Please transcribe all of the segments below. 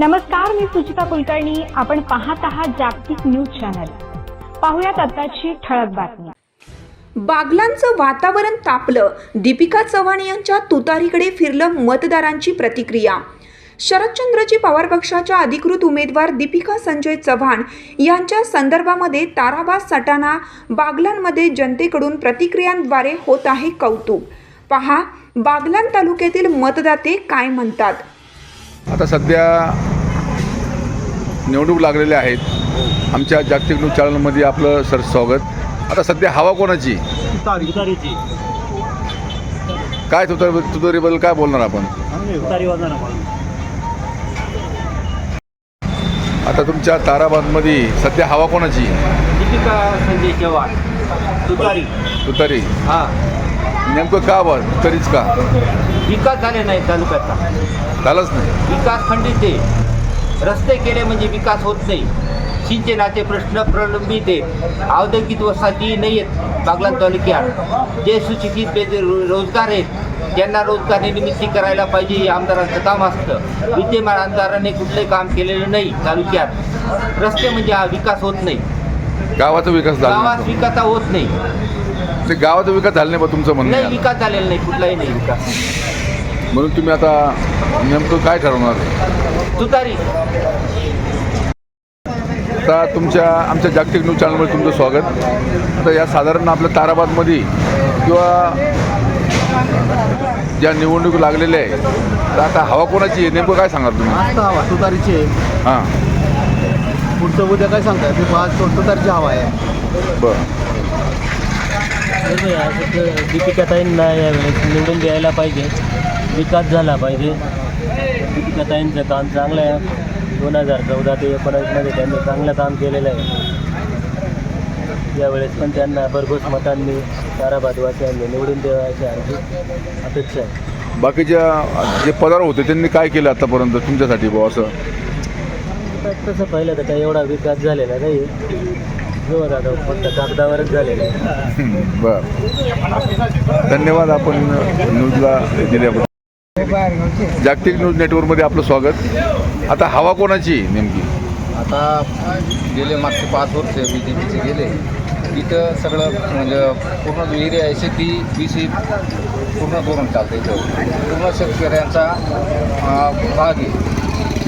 नमस्कार मी सुचिता कुलकर्णी. आपण पाहत आहात जागतिक न्यूज चॅनल. पाहुयात आताची ठळक बातमी. बागलांचं वातावरण तापलं. दीपिका चव्हाण यांच्या तुतारीकडे फिरलं मतदारांची प्रतिक्रिया. शरदचंद्रजी पवार पक्षाच्या अधिकृत उमेदवार दीपिका संजय चव्हाण यांच्या संदर्भामध्ये ताराबाद सटाणा बागलांमध्ये जनतेकडून प्रतिक्रियांद्वारे होत आहे कौतुक. पहा बागलान तालुक्यातील मतदाते काय म्हणतात? आता सध्या निवडणूक लागलेल्या आहेत. आमच्या जागतिक न्यूज चॅनलमध्ये आपलं सर स्वागत. आता सध्या हवा कोणाची? काय तुतर तुतारीबद्दल काय बोलणार आपण? आता तुमच्या ताराबादमध्ये सध्या हवा कोणाची? दीपिका संजय चव्हाण. तुतारी. तुतारी. हा. नेमकं का बा तुतारीच का? विकास झाले नाही तालुक्याचा. झालंच नाही. विकास खंडित आहे. रस्ते केले म्हणजे विकास होत नाही. सिंचनाचे प्रश्न प्रलंबित आहे. औद्योगिक वसाहती नाही आहेत. बागलाण तालुक्यात. जे सुशिक्षित बेज- रोजगार आहेत त्यांना रोजगार निर्मिती करायला पाहिजे हे आमदारांचं काम असतं. विद्यमान आमदारांनी कुठलंही काम केलेलं नाही तालुक्यात. रस्ते म्हणजे हा विकास होत नाही. गावाचा विकास झाला गावात विकास होत नाही. गावाचा विकास झाला नाही बा तुमचं म्हणणं नाही. विकास झालेला नाही कुठलाही नाही विकास. म्हणून तुम्ही आता नेमकं काय ठरवणार? तुतारी. आता तुमच्या आमच्या जागतिक न्यूज चॅनलमध्ये तुमचं स्वागत. आता या साधारण आपल्या ताराबादमध्ये किंवा ज्या निवडणूक लागलेल्या आहे तर आता हवा कोणाची आहे? नेमकं काय सांगाल तुम्ही? आता हवा तुतारीची आहे. हां. पुढचं उद्या काय सांगताय? मी आज तुतारीची हवा आहे. बरं. दीपिकाताईंना यावेळेस निवडून द्यायला पाहिजे. विकास झाला पाहिजे. दीपिकाताईंचं काम चांगलं आहे. दोन हजार चौदा ते एकोणावीसमध्ये त्यांनी चांगलं काम केलेलं आहे. यावेळेस पण त्यांना भरघोस मतांनी ताराबादवासियांनी निवडून द्यायची आमची अपेक्षा आहे. बाकीच्या जे पदार होते त्यांनी काय केलं आतापर्यंत तुमच्यासाठी बुवा असं? तसं पाहिलं तर काही एवढा विकास झालेला नाही. जोर आता फक्त कागदावरच झालेला आहे. बरं. धन्यवाद आपण न्यूजला दिल्याबद्दल. जागतिक न्यूज नेटवर्कमध्ये आपलं स्वागत. आता हवा कोणाची नेमकी? आता गेले मागचे पाच वर्ष बी जे पीचे गेले. इथं सगळं म्हणजे पूर्ण जो एरिया आहे शेती बीसी पूर्ण धोरण चालतं इथं. पूर्ण शेतकऱ्यांचा भाग आहे.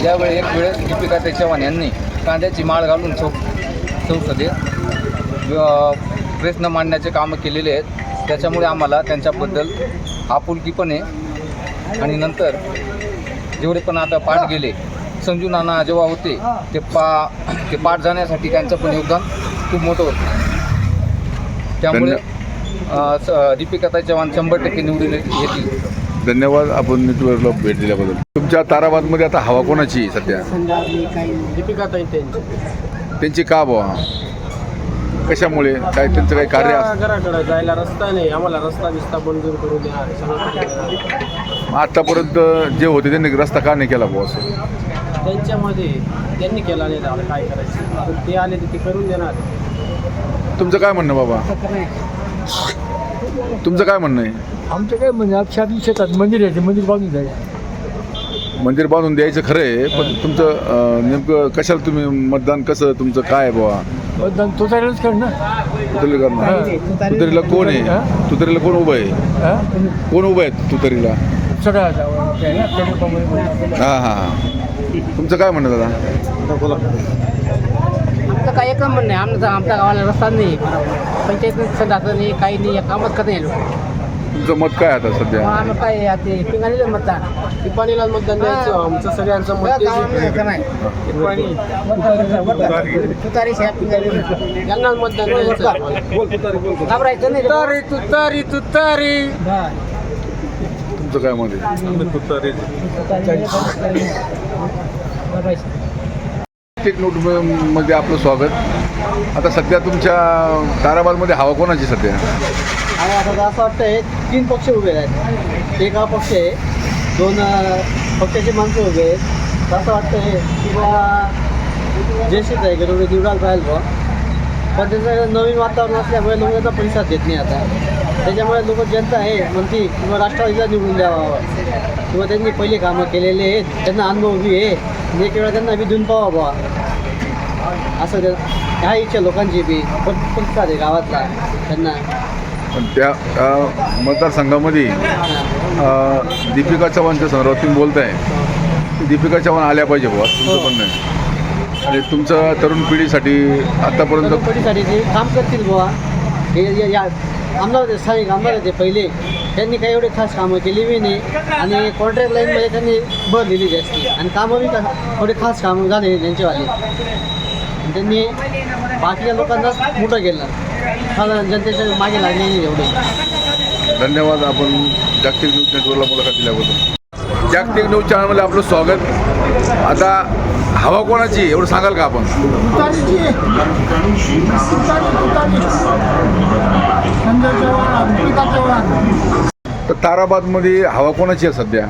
ज्यावेळी एक वेळेस दीपिका चव्हाण यांनी कांद्याची माळ घालून चौ संसदेत अं, प्रश्न मांडण्याचे कामं केलेले आहेत. त्याच्यामुळे आम्हाला त्यांच्याबद्दल आपुलकी पण आहे आणि नंतर जेवढे पण आता पाठ गेले संजू नाना जेव्हा होते ते पा ते पाठ जाण्यासाठी त्यांचं पण योगदान खूप मोठं होतं. त्यामुळे दीपिकाताई चव्हाण शंभर टक्के निवडून येतील. धन्यवाद. आपण नेटवर्कला भेट दिल्याबद्दल. तुमच्या ताराबादमध्ये आता हवा कोणाची सध्या? दीपिका ताई त्यांची. त्यांची का बुवा? कशामुळे? काय त्यांचं काही कार्य घराकडे जायला रस्ता नाही. आम्हाला रस्ता बिस्ता मंजूर करून द्या. आतापर्यंत जे होते त्यांनी रस्ता का नाही केला बुवा असं? त्यांच्यामध्ये त्यांनी केला नाही काय करायचं? आता ते आले तर ते करून देणार. तुमचं काय म्हणणं बाबा? तुमचं काय म्हणणं आहे? आमचं काय म्हणजे आज शेतात मंदिर आहे ते मंदिर बांधून जायचं मंदिर बांधून द्यायचं खरं आहे पण तुमचं अं, नेमकं कशाला तुम्ही मतदान कसं तुमचं काय आहे बुवा? मतदान तो चालेलच कर ना तुतरी करणार तुतरीला कोण आहे? तुतरीला कोण उभं आहे? हा? कोण उभं आहे तुतरीला? हां हां हां. तुमचं काय म्हणणं दादा? आमचं काही एकच म्हणणं आहे. आमचं आमच्या गावाला रस्ता नाही पंचायत संघाचं नाही काही नाही कामच करत नाही तुमचं मत काय आहे आता सध्या? आम्ही काय आता ते पिंगालीला मतदान. टिपाणीला मतदान द्यायचं. आमचं सगळ्यांचं मत तुतारी साहेब मतदान द्यायचं. घाबरायचं नाही तुतारी तुतारी तुतारी. तुमचं काय प्रत्येक नोटमध्ये आपलं स्वागत. आता सध्या तुमच्या ताराबादमध्ये हवा कोणाची सध्या? आणि आता असं वाटतंय तीन पक्ष उभे आहेत. एक हा पक्ष आहे दोन पक्षाची माणसं उभे आहेत. तर असं वाटतंय की बा जयश्रीत आहे गडवडे निवडायला पाहिजे बा पण त्याचं नवीन वातावरण असल्यामुळे लोक त्याचा प्रतिसाद देत नाही आता. त्याच्यामुळे लोक जनता आहे म्हणती किंवा राष्ट्रवादीला निवडून द्यावा. किंवा त्यांनी पहिले कामं केलेले आहेत त्यांना अनुभव बी आहे. एक वेळा त्यांना बी देऊन पावा बुवा. असं त्या ह्या इच्छा लोकांची बी. आहे गावातला? त्यांना. पण त्या मतदारसंघामध्ये दीपिका चव्हाणच्या संदर्भात तुम्ही बोलताय. की दीपिका चव्हाण आल्या पाहिजे बुवा तुमचं पण नाही आणि तुमचं तरुण पिढीसाठी आतापर्यंत ते काम करतील बुवा. हे या- या आमदार स्थानिक आमदार होते पहिले त्यांनी काही एवढे खास कामं केली बी नाही. आणि कॉन्ट्रॅक्ट लाईनमध्ये त्यांनी भर दिली जास्ती. आणि कामं बी का थोडे खास कामं झाले त्यांचेवाले. त्यांनी बाकीच्या लोकांनाच मोठं केलं. साधारण जनतेच्या मागे लागले नाही एवढे. धन्यवाद. आपण जागतिक न्यूज नेटवर्कला मुलाखत दिल्याबद्दल. जागतिक न्यूज चॅनलमध्ये आपलं स्वागत. आता हवा कोणाची एवढं सांगाल का आपण? तर ताराबादमध्ये हवा कोणाची आहे सध्या?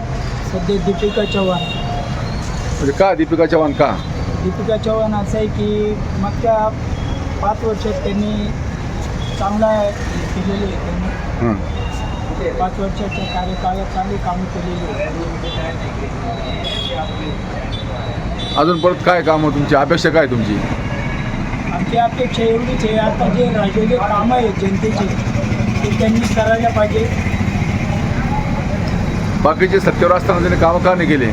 सध्या दीपिका चव्हाण. म्हणजे का दीपिका चव्हाण का? दीपिका चव्हाण असं आहे की मागच्या पाच वर्षात त्यांनी चांगला केलेले आहे त्यांनी. पाच वर्षाच्या कार्यकाळात चांगली कामं केलेली आहे. अजून परत काय कामं तुमची? अपेक्षा काय तुमची? आमची अपेक्षा एवढीच आहे आता जे राहिलेले कामं आहेत जनतेची ते त्यांनी करायला पाहिजे. बाकीचे सत्तेवर असताना त्यांनी कामं का नाही केले?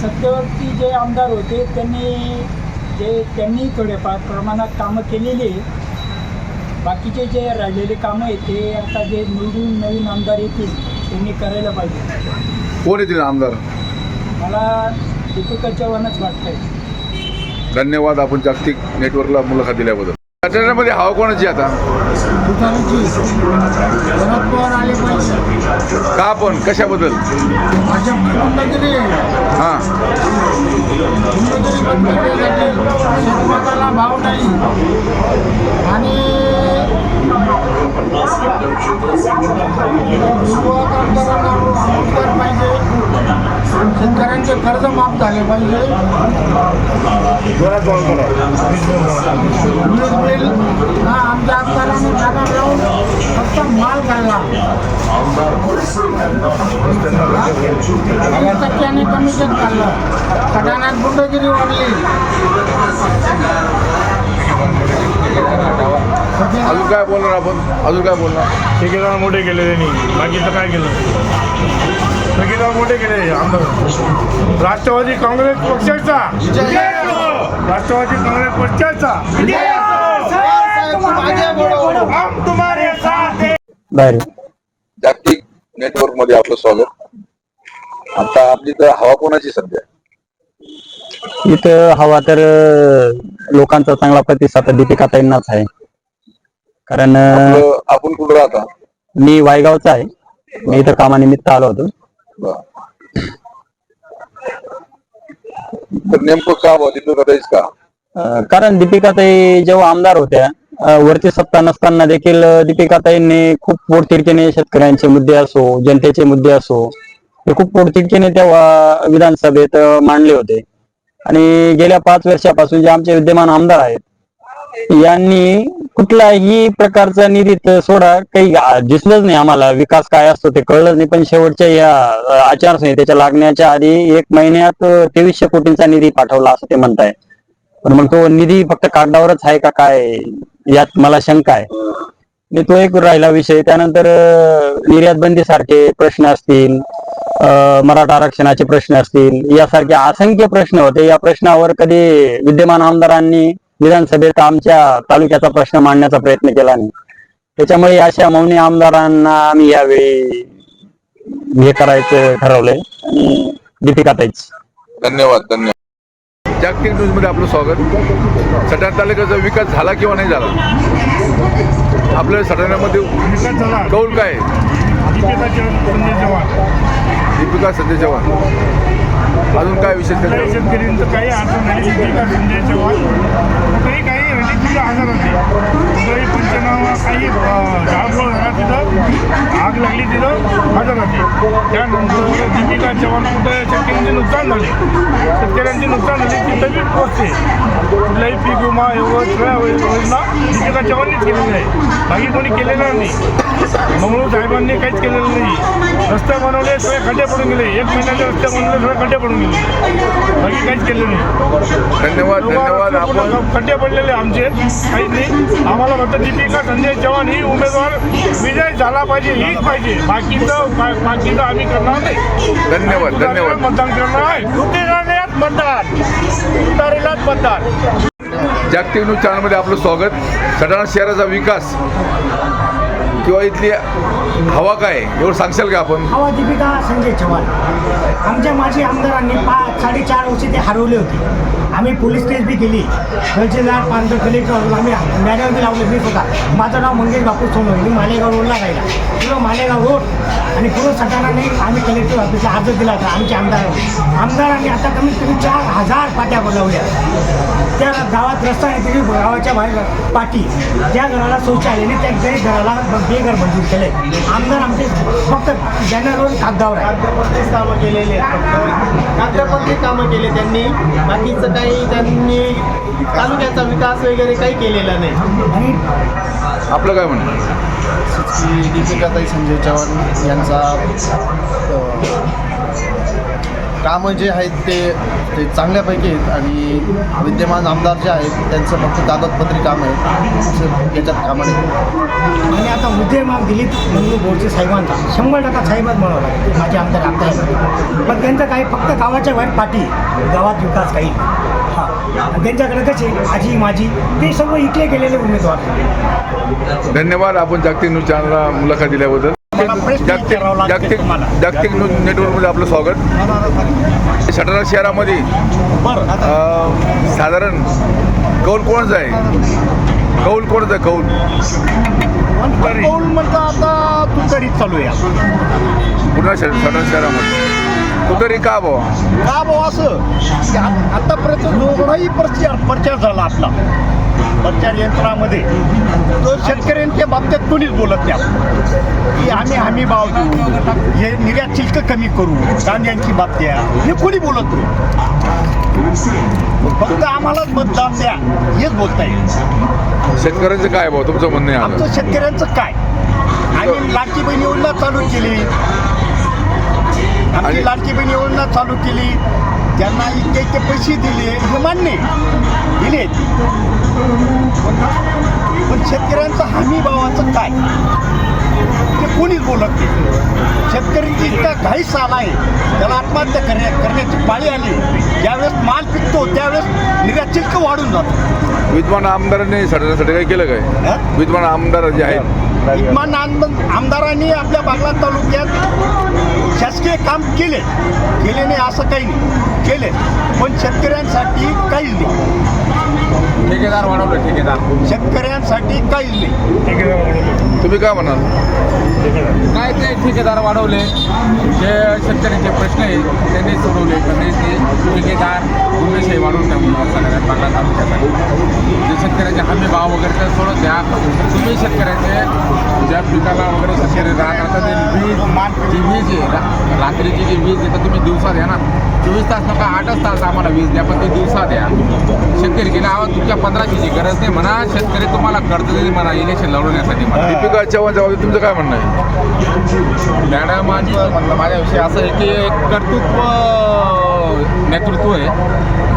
सत्तेवरती जे आमदार होते त्यांनी जे त्यांनी थोड्याफार प्रमाणात कामं केलेली आहे बाकीचे जे राहिलेले कामं आहेत ते आता जे निवडून नवीन आमदार येतील त्यांनी करायला पाहिजे. कोण येतील आमदार? मला वाटतंय. धन्यवाद आपण जागतिक नेटवर्कला मुलाखत दिल्याबद्दल. सटाण्यामध्ये हवा कोणाची आता? का पण? कशाबद्दल? हां. भाव नाही. आणि शेतकऱ्यांचे कर्ज माफ झाले पाहिजे. वीज बिल हा आमच्या आमदारांनी जागा लावून फक्त माल काढला टक्क्याने कमिशन काढलं सटाण्यात गुंडगिरी वाढली. अजून काय बोलणार आपण? अजून काय बोलणार? ठेकेदार मोठे केले त्यांनी. बाकीचं काय केलं? ठेकेदार मोठे केले आमदार. राष्ट्रवादी काँग्रेस पक्षाचा. राष्ट्रवादी काँग्रेस पक्षाचा. जागतिक नेटवर्कमध्ये आपलं स्वागत. आता आपली तर हवा कोणाची सध्या? इथं हवा तर लोकांचा चांगला प्रतिसाद दीपिका ताईंनाच आहे. कारण आपण कुठं राहता? मी वायगावचा आहे. मी इथं कामानिमित्त आलो होतो. तर नेमकं का बा का? अं, कारण दीपिकाताई जेव्हा आमदार होत्या अं, वरती सत्ता नसताना देखील अं, दीपिकाताईंनी खूप पोटतिडकीने शेतकऱ्यांचे मुद्दे असो जनतेचे मुद्दे असो हे खूप पोटतिडकीने तेव्हा विधानसभेत अं, मांडले होते. आणि गेल्या पाच वर्षापासून जे आमचे विद्यमान आमदार आहेत यांनी कुठलाही प्रकारचा निधीत सोडा काही दिसलंच नाही आम्हाला. विकास काय असतो ते कळलंच नाही. पण शेवटच्या या आचारसंहितेच्या लागण्याच्या आधी एक महिन्यात तेवीसशे कोटींचा निधी पाठवला असं ते म्हणताय. पण मग तो निधी फक्त कागदावरच आहे का काय यात मला शंका आहे. तो एक राहिला विषय. त्यानंतर निर्यात बंदी सारखे प्रश्न असतील मराठा आरक्षणाचे प्रश्न असतील यासारखे असंख्य प्रश्न होते. या प्रश्नावर कधी विद्यमान आमदारांनी विधानसभेत आमच्या तालुक्याचा प्रश्न मांडण्याचा प्रयत्न केला नाही. त्याच्यामुळे अशा मौनी आमदारांना आम्ही यावेळी हे करायचं ठरवलंय आणि दीपिका ताईच धन्यवाद धन्यवाद. जागतिक न्यूजमध्ये आपलं स्वागत. सटाणा तालुक्याचा विकास झाला किंवा नाही झाला? आपल्या सटाण्यामध्ये विकास झाला कौल काय दीपिका संजय चव्हाण. अजून काय विशेष कुठल्याही त्याच्यावर? शेतकऱ्यांचं काही अडचण नाही. दीपिका संजय चव्हाण. कुठेही काही म्हणजे तिथं आजार होते. कुठलाही पंचनामा काही झाडफळ झाला तिथं आग लागली तिथं हजर होते. त्यानंतर दीपिका चव्हाण कुठं शेतकऱ्यांचे नुकसान झाले? शेतकऱ्यांचे नुकसान झाले तिथं बी पोचते कुठलाही पीक विमा एवढं सगळ्या योजना दीपिका चव्हाणनीच केलेली आहे. बाकी कोणी केलेलं नाही. मंगळूर साहेबांनी काहीच केलेलं नाही. रस्ते बनवले सगळे खड्डे पडून गेले. एक महिन्याचे रस्ते बनवले सगळे खड्डे पडून गेले. बाकी काहीच केलं नाही. धन्यवाद धन्यवाद. आपण खड्डे पडलेले आमचे. काहीच नाही. आम्हाला फक्त दीपिका संजय चव्हाण ही उमेदवार विजय झाला पाहिजे हीच पाहिजे. बाकीचं बाकीचं आम्ही करणार नाही. धन्यवाद धन्यवाद. मतदान करणार आहे? मतदान? मतदान. जागतिक न्यूज चॅनलमध्ये आपलं स्वागत. सटाणा शहराचा विकास. किंवा इथली हवा काय एवढं सांगशाल का आपण? हवा दीपिका संजय चव्हाण. आमच्या माजी आमदारांनी पाच साडेचार वर्षे ते हरवले होते. आम्ही पोलीस केस बी केली. तहसीलदार पांढर कलेक्टर आम्ही बॅनर बी लावले मी स्वतः. माझं नाव मंगेश बापू सोनवणे मी मालेगाव रोडला राहिला. पूर्ण मालेगाव रोड आणि पूर्ण सटाणाने आम्ही कलेक्टर ऑफिसला अर्ज दिला होता आमच्या आमदारांनी आमदारांनी आता कमीत कमी चार हजार पाट्या बनवल्या त्या गावात रस्ता आहे तिथे गावाच्या बाहेर पाठी त्या घराला शौचालयाने त्या गरीब घराला बेघर मंजूर केले आमदार आमचे फक्त बॅनरवर कागदावर आहे. कामं केलेले आहेत कागदापत्री कामं केले त्यांनी. बाकीचं काही त्यांनी तालुक्याचा विकास वगैरे काही केलेला नाही. आणि आपलं काय म्हणणं? की दीपिकाताई संजय चव्हाण यांचा कामं जे आहेत ते ते चांगल्यापैकी आहेत आणि विद्यमान आमदार जे आहेत त्यांचं फक्त कागदपत्री काम आहे. असं याच्यात कामं नाही आणि आता उद्यमाग दिलीप मंगलू बोरचे साहेबांचा. शंभर टक्का साहेबच म्हणून माझे आमदार आमदार आहेत. पण त्यांचं काही फक्त गावाच्या बाहेर पाठी गावात विकास काही हां त्यांच्याकडे कसे आजी माझी ते सर्व इकडे गेलेले उमेदवार. धन्यवाद. आपण जागतिक न्यूज चॅनलला मुलाखत दिल्याबद्दल. जागतिक जागतिक जागतिक न्यूज नेटवर्कमध्ये आपलं स्वागत. सटाणा शहरामध्ये साधारण कौल कोणाचं आहे? कौल कोणाचं आहे? कौल. कौल म्हणता आता तुतारीच चालू आहे पुन्हा सटाणा शहरामध्ये. तू तरी का भावा का भाऊ असं? की आ- आतापर्यंत दोघाही प्रचार प्रचार झाला आपला. प्रचार यंत्रामध्ये. तो शेतकऱ्यांच्या बाबतीत कोणीच बोलत नाही की आम्ही हमी भाव देऊ. हे निर्यात शुल्क कमी करू. कांद्यांची बाबत्या हे कोणी बोलत नाही. फक्त आम्हालाच मतदान द्या. हेच बोलता येईल. शेतकऱ्यांचं काय भाऊ? तुमचं म्हणणं आहे. आमचं शेतकऱ्यांचं काय? आम्ही लाडकी बहीण योजना चालू केली. आणि- आमची लाडकी बहीण योजना चालू केली. त्यांना इतके इतके पैसे दिले. हे मान्य. दिले पण शेतकऱ्यांचं हमी भावाचं काय? ते कोणीच बोलत नाही. शेतकऱ्यांची इतका घाईस आला आहे. त्याला आत्महत्या करण्या करण्याची पाळी आली. ज्यावेळेस माल पिकतो त्यावेळेस निर्यात शुल्क वाढून जातं. विद्यमान आमदारांनी सटाण्यासाठी काय केलं काय? विद्यमान आमदार जे आहेत विद्यमान आमदारांनी आपल्या बागला तालुक्यात शासकीय काम केले. केले नाही असं काही नाही. केले. पण शेतकऱ्यांसाठी काहीच नाही. ठेकेदार वाढवले ठेकेदार. शेतकऱ्यांसाठी काहीच नाही तुम्ही काय म्हणाल? काय ते ठेकेदार वाढवले? जे शेतकऱ्यांचे प्रश्न आहे त्यांनी सोडवले. त्यांनी ते ठेकेदार गुन्हेशाही वाढवून टाकून सगळ्या बागला तालुक्यासाठी. जे शेतकऱ्याचे हमी भाव वगैरे ते सोडत द्या. तुम्ही शेतकऱ्याचे ज्या पिकाला वगैरे शेतकरी राहत राहतात ते वीज जी वीज आहे रा- रात्रीची जी वीज आहे तर तुम्ही दिवसा द्या ना. चोवीस तास नका आठच तास आम्हाला वीज द्या पण ते दिवसा द्या. शेतकरी गेला आवाज तुमच्या पंधराशेची गरज नाही म्हणा. शेतकरी तुम्हाला कर्ज देईल म्हणा इलेक्शन लढवण्यासाठी म्हणा. दीपिका चव्हाणच्या बाबतीत तुमचं काय म्हणणं आहे? मॅडमांचं म्हणलं माझ्याविषयी असं आहे की कर्तृत्व नेतृत्व आहे.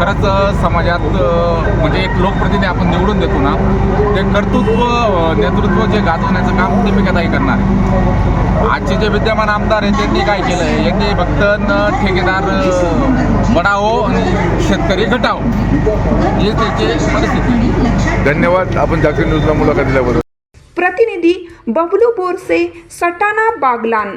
खरंच समाजात म्हणजे एक लोकप्रतिनिधी आपण निवडून देतो ना ते कर्तृत्व नेतृत्व जे गाजवण्याचं काम दीपिकाताई करणार आहे. आजचे जे विद्यमान आमदार आहेत त्यांनी काय केलं आहे? यांनी फक्त न ठेकेदार बढावो आणि शेतकरी घटाव ही त्याची परिस्थिती. धन्यवाद. आपण जागतिक न्यूजला मुलाखत दिल्याबद्दल. प्रतिनिधी बबलू बोरसे सटाणा बागलान.